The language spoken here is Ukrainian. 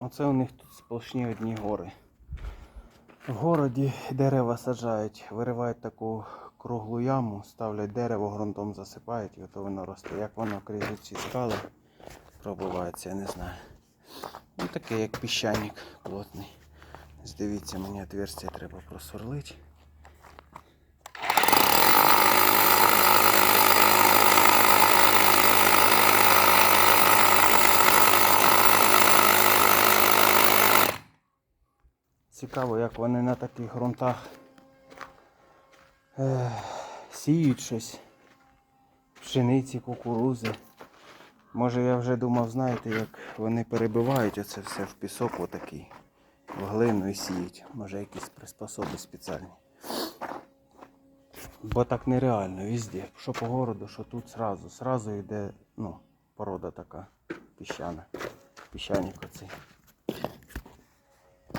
Оце у них тут сплошні одні гори. В городі дерева саджають, виривають таку круглу яму, ставлять дерево, ґрунтом засипають і ото воно росте. Як воно крізь ці скали пробивається, я не знаю. Ну таке як піщаник плотний. Здивіться, мені отверстие треба просверлити. Цікаво, як вони на таких ґрунтах е, сіють щось. Пшениці, кукурузи. Може я вже думав, знаєте, як вони перебивають оце все в пісок отакий, в глину і сіють. Може якісь приспособи спеціальні. Бо так нереально везде. Що по городу, що тут сразу. Сразу йде, ну, порода така піщана. Піщаник оцей.